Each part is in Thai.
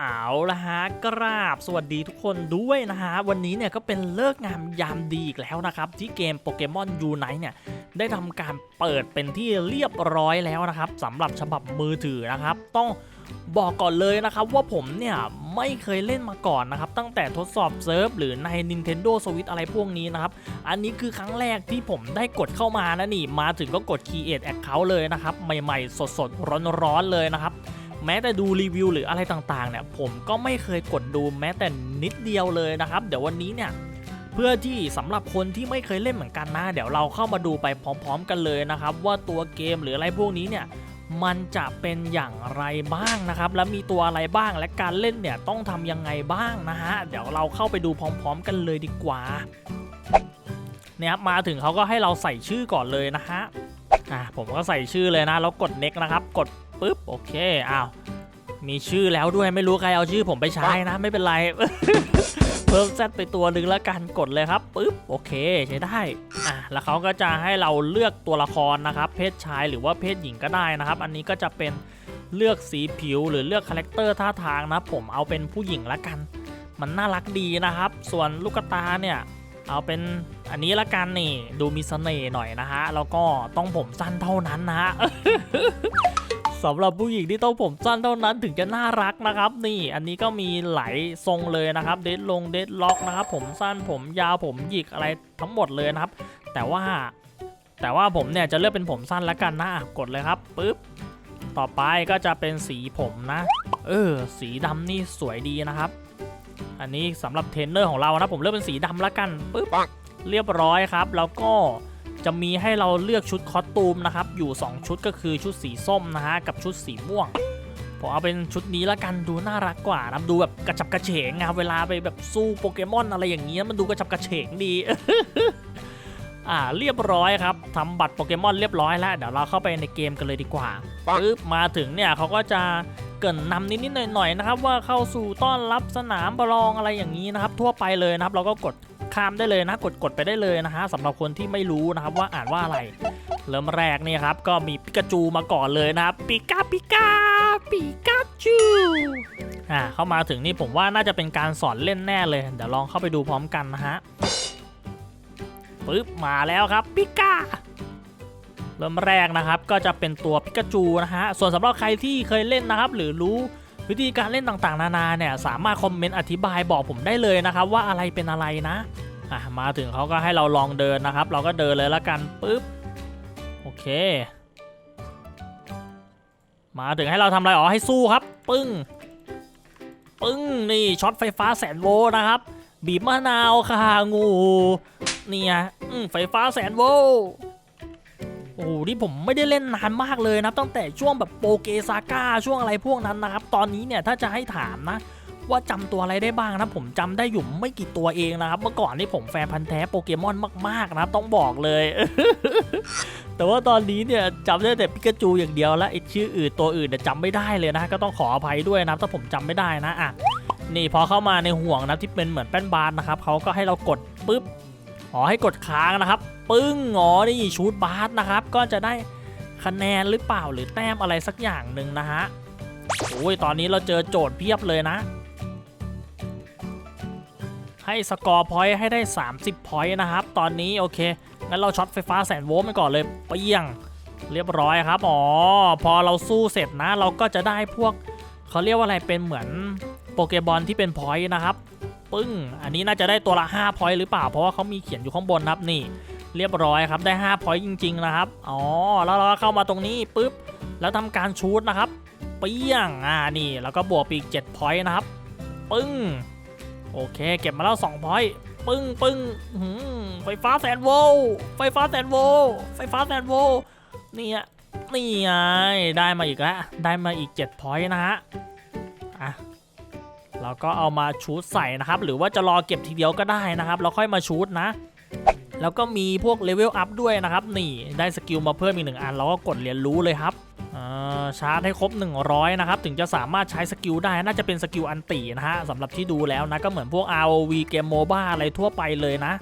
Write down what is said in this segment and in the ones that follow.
เอาละฮะกราบสวัสดีทุกคนด้วยนะฮะ วันนี้เนี่ยก็เป็นเลิกงามยามดีอีกแล้วนะครับ ที่เกมโปเกมอนยูไนเนี่ย ได้ทำการเปิดเป็นที่เรียบร้อยแล้วนะครับสำหรับฉบับมือถือนะครับ ต้องบอกก่อนเลยนะครับว่าผมเนี่ยไม่เคยเล่นมาก่อนนะครับ ตั้งแต่ทดสอบเซิร์ฟหรือใน Nintendo Switch อะไรพวกนี้นะครับ อันนี้คือครั้งแรกที่ผมได้กดเข้ามานะนี่ มาถึงก็กด Create Account เลยนะครับ ใหม่ๆ สดๆ ร้อนๆเลยนะครับ แม้แต่ดูรีวิวหรืออะไรต่างๆเนี่ยผมก็ไม่เคยกดดูแม้แต่นิดเดียวเลยนะครับ เดี๋ยววันนี้เนี่ยเพื่อที่สำหรับคนที่ไม่เคยเล่นเหมือนกันนะ เดี๋ยวเราเข้ามาดูไปพร้อม ๆ กันเลยนะครับ ว่าตัวเกมหรืออะไรพวกนี้เนี่ยมันจะเป็นอย่างไรบ้างนะครับ และมีตัวอะไรบ้างและการเล่นเนี่ยต้องทำยังไงบ้างนะฮะเดี๋ยวเราเข้าไปดูพร้อม ๆ กันเลยดีกว่าเนี่ยครับมาถึงเขาก็ให้เราใส่ชื่อก่อนเลยนะฮะอะผมก็ใส่ชื่อเลยนะแล้วกด next นะครับ กด ปุ๊บโอเคอ้าวมีชื่อแล้วด้วยไม่รู้ใครเอาชื่อผมไปใช้นะ ไม่เป็นไร เพิ่มแซดไปตัวหนึ่งแล้วกันกดเลยครับปุ๊บโอเคใช้ได้อะแล้วเขาก็จะให้เราเลือกตัวละครนะครับ เพศชายหรือว่าเพศหญิงก็ได้นะครับ อันนี้ก็จะเป็นเลือกสีผิวหรือเลือกคาแรคเตอร์ท่าทางนะผมเอาเป็นผู้หญิงละกัน มันน่ารักดีนะครับ ส่วนลูกตาเนี่ยเอาเป็นอันนี้ละกันนี่ดูมีเสน่ห์หน่อยนะฮะแล้วก็ต้องผมสั้นเท่านั้นนะฮะ สำหรับผู้หญิงที่ต้องผมสั้นเท่านั้นถึงจะน่ารักนะครับ นี่อันนี้ก็มีหลายทรงเลยนะครับเดดลงเดดล็อกนะครับผมสั้นผมยาวผมหยิกอะไรทั้งหมดเลยนะครับ แต่ว่า แต่ว่าผมเนี่ยจะเลือกเป็นผมสั้นแล้วกันนะกดเลยครับปุ๊บต่อไปก็จะเป็นสีผมนะ เออ สีดำนี่สวยดีนะครับ อันนี้สำหรับเทรนเนอร์ของเรานะผมเลือกเป็นสีดำแล้วกันปุ๊บเรียบร้อยครับ แล้วก็ จะมีให้เราเลือกชุดคอสตูมนะครับ อยู่ 2 ชุดก็คือชุดสีส้มนะฮะกับชุดสีม่วงผมเอาเป็นชุดนี้แล้วกันดูน่ารักกว่านะดูแบบกระฉับกระเฉงอะเวลาไปแบบสู้โปเกมอนอะไรอย่างเงี้ยมันดูกระฉับกระเฉงดีอ่าเรียบร้อยครับทำบัตรโปเกมอนเรียบร้อยแล้วเดี๋ยวเราเข้าไปในเกมกันเลยดีกว่าปึ๊บมาถึงเนี่ยเขาก็จะเกรินนำนิดๆหน่อยๆนะครับ ว่าเข้าสู่ต้อนรับสนามประลองอะไรอย่างนี้นะครับ ทั่วไปเลยนะครับ เราก็กด ข้ามได้เลยนะกดกดไปได้เลยนะฮะสำหรับคนที่ไม่รู้นะครับว่าอ่านว่าอะไร เริ่มแรกเนี่ยครับก็มีปิกาจูมาก่อนเลยนะครับปิกาปิกาปิกาจูอ่าเข้ามาถึงนี่ผมว่าน่าจะเป็นการสอนเล่นแน่เลย เดี๋ยวลองเข้าไปดูพร้อมกันนะฮะปึ๊บมาแล้วครับปิกาเริ่มแรกนะครับก็จะเป็นตัวปิกาจูนะฮะส่วนสำหรับใครที่เคยเล่นนะครับ หรือรู้ วิธีการเล่นต่างๆ นานาเนี่ยสามารถคอมเมนต์อธิบายบอกผมได้เลยนะครับว่าอะไรเป็นอะไรนะอะมาถึงเขาก็ให้เราลองเดินนะครับ เราก็เดินเลยละกันปุ๊บโอเค มาถึงให้เราทำอะไรอ๋อให้สู้ครับ ปึ้งปึ้งนี่ช็อตไฟฟ้าแสนโวนะครับ บีบมะนาวค่ะงูเนี่ยอืมไฟฟ้าแสนโวล โอ้โหนี่ผมไม่ได้เล่นนานมากเลยนะตั้งแต่ช่วงแบบโปเกซาก้าช่วงอะไรพวกนั้นนะครับ ตอนนี้เนี่ยถ้าจะให้ถามนะว่าจำตัวอะไรได้บ้างนะผมจำได้อยู่ไม่กี่ตัวเองนะครับ เมื่อก่อนนี่ผมแฟนพันธ์แท้โปเกมอนมากๆนะครับต้องบอกเลย แต่ว่าตอนนี้เนี่ยจำได้แต่ปิกาจูอย่างเดียวแล้วไอชื่ออื่นตัวอื่นเนี่ยจำไม่ได้เลยนะ ก็ต้องขออภัยด้วยนะถ้าผมจำไม่ได้นะอะนี่พอเข้ามาในห่วงนะที่เป็นเหมือนแป้นบานนะครับเขาก็ให้เรากดปุ๊บ อ๋อให้กดค้างนะครับ ปึ้งอ๋อนี่ชูดบาสนะครับ ก็จะได้คะแนนหรือเปล่าหรือแต้มอะไรสักอย่างหนึ่งนะฮะโอ้ยตอนนี้เราเจอโจทย์เพียบเลยนะ ให้สกอร์พอยต์ให้ได้ 30พอยต์นะครับ ตอนนี้โอเคงั้นเราช็อตไฟฟ้าแสนโวลต์ไปก่อนเลยเปี้ยงเรียบร้อยครับ อ๋อ พอเราสู้เสร็จนะ เราก็จะได้พวกเขาเรียกว่าอะไรเป็นเหมือนโปเกบอลที่เป็นพอยต์นะครับ ปึ้ง อันนี้น่าจะได้ตัวละ5 point หรือเปล่า เพราะว่าเขามีเขียนอยู่ข้างบนนะครับนี่ เรียบร้อยครับได้5 point จริง ๆ นะครับ อ๋อ แล้วเราก็เข้ามาตรงนี้ปุ๊บ แล้วทำการชูดนะครับ เปี้ยง อ่า นี่ แล้วก็บวกไปอีก7 point นะครับ ปึ้ง โอเค เก็บมาแล้ว2 point ปึ้งปึ้งไฟฟ้าแสนโวลไฟฟ้าแสนโวลไฟฟ้าแสนโวลเนี่ยนี่ไงได้มาอีกแล้ว ได้มาอีก7 point นะฮะ เราก็เอามาชูดใส่นะครับ หรือว่าจะรอเก็บทีเดียวก็ได้นะครับเราค่อยมาชูดนะ แล้วก็มีพวกเลเวลอัพด้วยนะครับ นี่ได้สกิลมาเพิ่มอีกหนึ่งอันเราก็กดเรียนรู้เลยครับชาร์จให้ครบ 100 นะครับ ถึงจะสามารถใช้สกิลได้น่าจะเป็นสกิลอันตีนะฮะสำหรับที่ดูแล้วนะ ก็เหมือนพวก ROV เกมโมบ้าอะไรทั่วไปเลยนะ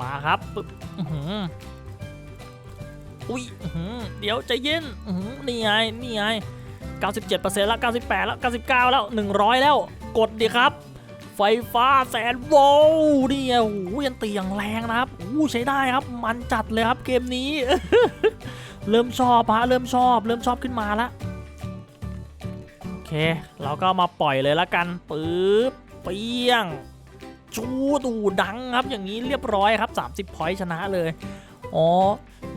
มาครับอื้มอุ้ยเดี๋ยวใจเย็นอื้อหือนี่ไงนี่ไง 97%แล้ว 98 แล้ว 99 แล้ว 100 แล้ว กดดิครับ ไฟฟ้าแสนโวล์นี่ไงโอ้โหยันตีอย่างแรงนะครับโอ้ใช้ได้ครับ มันจัดเลยครับเกมนี้ เริ่มชอบฮะ เริ่มชอบ เริ่มชอบขึ้นมาแล้วโอเค เราก็มาปล่อยเลยละกัน ปึ๊บ เปียง ชูตูดังครับ อย่างนี้เรียบร้อยครับ 30พอยต์ชนะเลย อ๋อ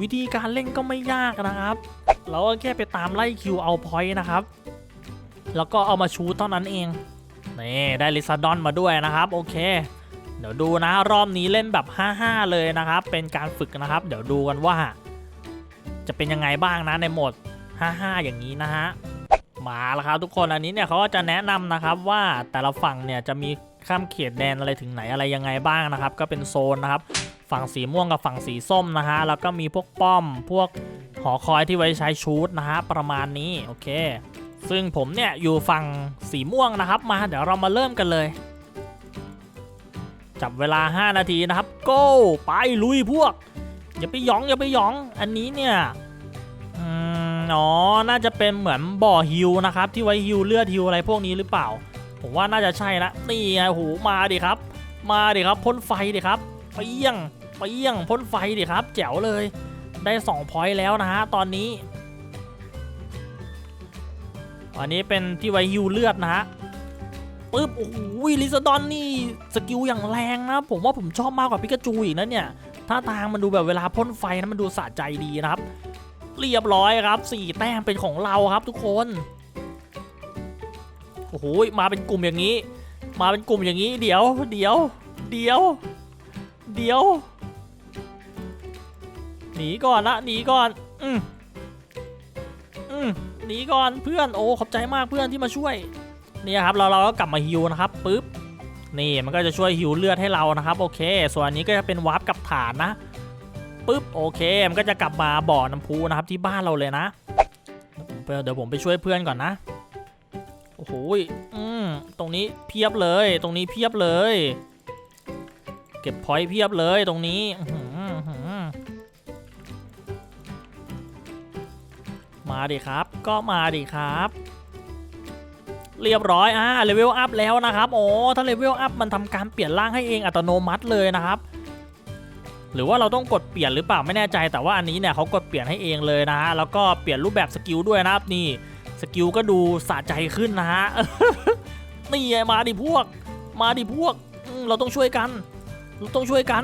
วิธีการเล่นก็ไม่ยากนะครับ เราก็แค่ไปตามไล่คิวเอาพอยต์นะครับ แล้วก็เอามาชูเท่านั้นเอง นี่ได้ลิซาดอนมาด้วยนะครับ โอเค เดี๋ยวดูนะรอบนี้เล่นแบบ 5-5 เลยนะครับ เป็นการฝึกนะครับ เดี๋ยวดูกันว่า จะเป็นยังไงบ้างนะในโหมด 5-5 อย่างนี้นะฮะ มาแล้วครับทุกคน อันนี้เนี่ยเขาก็จะแนะนำนะครับว่าแต่ละฝั่งเนี่ยจะมีข้ามเขตแดนอะไรถึงไหนอะไรยังไงบ้างนะครับ ก็เป็นโซนนะครับ ฝั่งสีม่วงกับฝั่งสีส้มนะฮะ แล้วก็มีพวกป้อม พวกหอคอยที่ไว้ใช้ชูดนะฮะ ประมาณนี้โอเค ซึ่งผมเนี่ยอยู่ฝั่งสีม่วงนะครับ มาเดี๋ยวเรามาเริ่มกันเลย จับเวลา 5 นาทีนะครับ go ไปลุยพวก อย่าไปหยองอย่าไปหยอง อันนี้เนี่ยอ๋อ น่าจะเป็นเหมือนบ่อฮิวนะครับ ที่ไว้ฮิวเลือดฮิวอะไรพวกนี้หรือเปล่า ผมว่าน่าจะใช่ละนี่ไงโหมาดิครับ มาดิครับพ่นไฟดิครับเปี้ยง เปี้ยงพ่นไฟดิครับ แจ๋วเลย ได้2พอยต์แล้วนะฮะ ตอนนี้ อันนี้เป็นที่ไวฮิวเลือดนะฮะปึ๊บโอ้โหลิซาดอนนี่สกิลอย่างแรงนะ ผมว่าผมชอบมากกว่าปิกาจูอีกนะเนี่ยท่าทางมันดูแบบเวลาพ่นไฟนะมันดูสะใจดีนะครับ เรียบร้อยครับสี่แต้มเป็นของเราครับทุกคนโอ้โหมาเป็นกลุ่มอย่างนี้ มาเป็นกลุ่มอย่างนี้ เดี๋ยว เดี๋ยว เดี๋ยว เดี๋ยว หนีก่อนละหนีก่อน อืมอืมหนีก่อนเพื่อนโอ้ขอบใจมากเพื่อนที่มาช่วยเนี่ยครับเราเราก็กลับมาฮิวนะครับปึ๊บนี่มันก็จะช่วยฮิวเลือดให้เรานะครับ โอเค ส่วนนี้ก็จะเป็นวาร์ปกับฐานนะปึ๊บโอเค มันก็จะกลับมาบ่อน้ำพุนะครับที่บ้านเราเลยนะเดี๋ยวผมไปช่วยเพื่อนก่อนนะโอ้โหอืมตรงนี้เพียบเลย ตรงนี้เพียบเลย เก็บพอยต์เพียบเลยตรงนี้ มาดิครับ ก็มาดิครับ เรียบร้อยอ่าเลเวลอัพแล้วนะครับโอ้ถ้าเลเวลอัพมันทำการเปลี่ยนร่างให้เองอัตโนมัติเลยนะครับ หรือว่าเราต้องกดเปลี่ยนหรือเปล่าไม่แน่ใจ แต่ว่าอันนี้เนี่ยเขากดเปลี่ยนให้เองเลยนะฮะแล้วก็เปลี่ยนรูปแบบสกิลด้วยนะครับนี่สกิลก็ดูสะใจขึ้นนะฮะนี่มาดิพวก มาดิพวกเราต้องช่วยกัน เราต้องช่วยกัน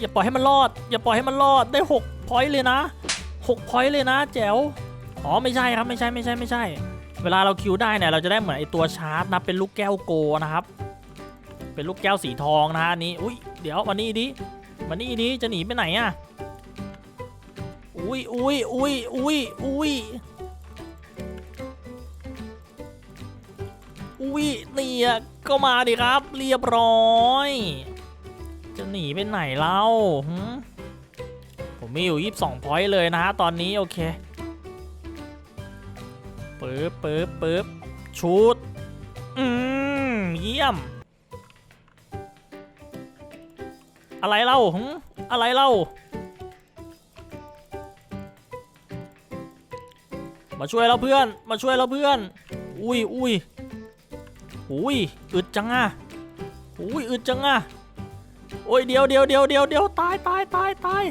อย่าปล่อยให้มันรอด อย่าปล่อยให้มันรอดได้6พอยต์เลยนะ 6พอยต์เลยนะแจ๋ว อ๋อไม่ใช่ครับไม่ใช่ไม่ใช่ไม่ใช่ เวลาเราคิวได้เนี่ยเราจะได้เหมือนไอตัวชาร์จนะเป็นลูกแก้วโกนะครับ เป็นลูกแก้วสีทองนะฮะอันนี้ อุ้ยเดี๋ยววันนี้ดิมานี่ดิจะหนีไปไหนอะอุ้ยอุ้ยอุ้ยอุ้ยอุ้ยอุ้ยนี่อะก็มาดิครับ เรียบร้อย จะหนีไปไหนเล่า มีอยู่ 22 พอยต์เลยนะฮะ ตอนนี้โอเคปึ๊บปึ๊บปึ๊บชุดอืมเยี่ยม อะไรเล่าหอะไรเล่า มาช่วยเราเพื่อน มาช่วยเราเพื่อน อุ้ยอุ้ยอุ้ยอึดจังอะอุ้ยอึดจังอะโอ้ยเดียวเดียวเดียวเดียวเดียวตายตายตายตาย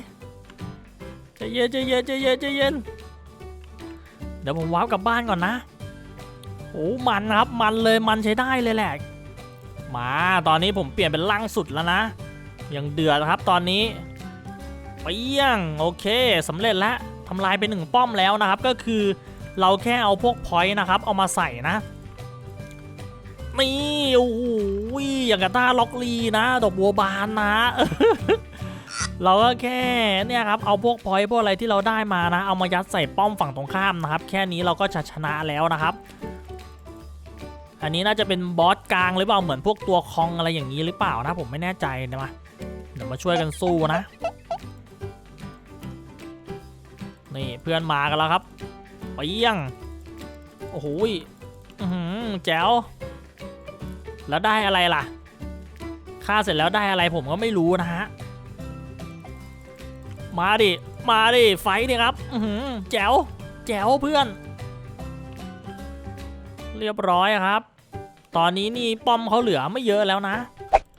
ใจเย็นใจเย็นใจเย็นใจเย็นเดี๋ยวผมว้าวกลับบ้านก่อนนะโอ้มันครับมันเลยมันใช้ได้เลยแหละ มาตอนนี้ผมเปลี่ยนเป็นล่างสุดแล้วนะยังเดือดครับตอนนี้เปี้ยงโอเคสำเร็จแล้วทำลายไปหนึ่งป้อมแล้วนะครับ ก็คือเราแค่เอาพวกพอยต์นะครับ เอามาใส่นะนี่โอ้โหอย่างกับต้าล็อกลีนะ ดอกบัวบานนะ เราก็แค่เนี่ยครับเอาพวกพอยต์พวกอะไรที่เราได้มานะ เอามายัดใส่ป้อมฝั่งตรงข้ามนะครับ แค่นี้เราก็จะชนะแล้วนะครับ อันนี้น่าจะเป็นบอสกลางหรือเปล่าเหมือนพวกตัวคองอะไรอย่างนี้หรือเปล่านะ ผมไม่แน่ใจนะมาเดี๋ยวมาช่วยกันสู้นะนี่เพื่อนมากันแล้วครับไปเยี่ยงโอ้โหอื้อหือแจ๋วแล้วได้อะไรล่ะฆ่าเสร็จแล้วได้อะไรผมก็ไม่รู้นะฮะ มาดิ มาดิ ไฟดิครับอืแจ๋ว แจ๋วเพื่อน เรียบร้อยครับ ตอนนี้นี่ป้อมเขาเหลือไม่เยอะแล้วนะ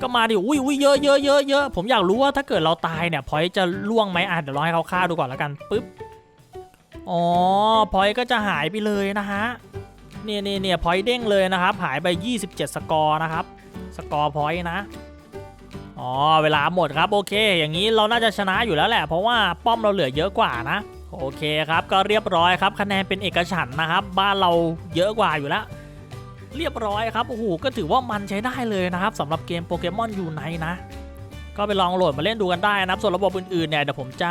ก็มาดิ อุ้ยอุ้ยเยอะเยอะเยอะเยอะผมอยากรู้ว่าถ้าเกิดเราตายเนี่ย พอยจะล่วงไหมอะเดี๋ยวรอให้เขาฆ่าดูก่อนแล้วกันปึ๊บ อ๋อ พอยก็จะหายไปเลยนะฮะ เนี่ยเนี่ยเนี่ยพอยเด้งเลยนะครับ หายไป 27 สกอร์นะครับ สกอร์พอยนะ อ๋อเวลาหมดครับโอเค อย่างนี้เราน่าจะชนะอยู่แล้วแหละ เพราะว่าป้อมเราเหลือเยอะกว่านะ โอเคครับก็เรียบร้อยครับคะแนนเป็นเอกฉันท์นะครับ บ้านเราเยอะกว่าอยู่แล้ว เรียบร้อยครับโอ้โหก็ถือว่ามันใช้ได้เลยนะครับสำหรับเกมโปเกมอนยูไนนะ ก็ไปลองโหลดมาเล่นดูกันได้นะครับ ส่วนระบบอื่นๆเนี่ยเดี๋ยวผมจะ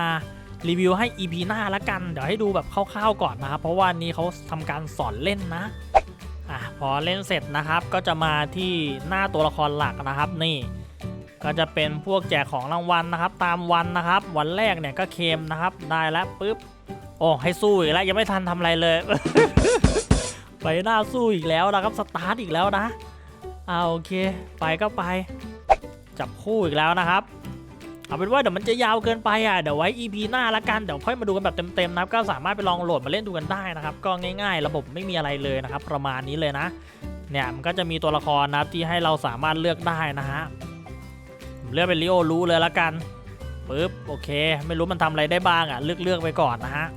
รีวิวให้ EP หน้าละกันเดี๋ยวให้ดูแบบคร่าวๆก่อนนะครับเพราะว่านี้เขาทำการสอนเล่นนะอะพอเล่นเสร็จนะครับก็จะมาที่หน้าตัวละครหลักนะครับนี่ ก็จะเป็นพวกแจกของรางวัลนะครับ ตามวันนะครับ วันแรกเนี่ยก็เค็มนะครับ ได้แล้วปุ๊บ โอ้ให้สู้อีกแล้วยังไม่ทันทำอะไรเลยไปหน้าสู้อีกแล้วนะครับสตาร์ทอีกแล้วนะเอาโอเค ไปก็ไป จับคู่อีกแล้วนะครับเอาเป็นว่าเดี๋ยวมันจะยาวเกินไปอะเดี๋ยวไว้ EP หน้าละกันเดี๋ยวค่อยมาดูกันแบบเต็มๆนะครับก็สามารถไปลองโหลดมาเล่นดูกันได้นะครับ ก็ง่าย ๆ ระบบไม่มีอะไรเลยนะครับ ประมาณนี้เลยนะ เนี่ยมันก็จะมีตัวละครนะครับที่ให้เราสามารถเลือกได้นะฮะ เลือกเป็นลิโอรู้เลยละกันปึ๊บโอเค ไม่รู้มันทำอะไรได้บ้างอะเลือกเลือกไปก่อนนะฮะ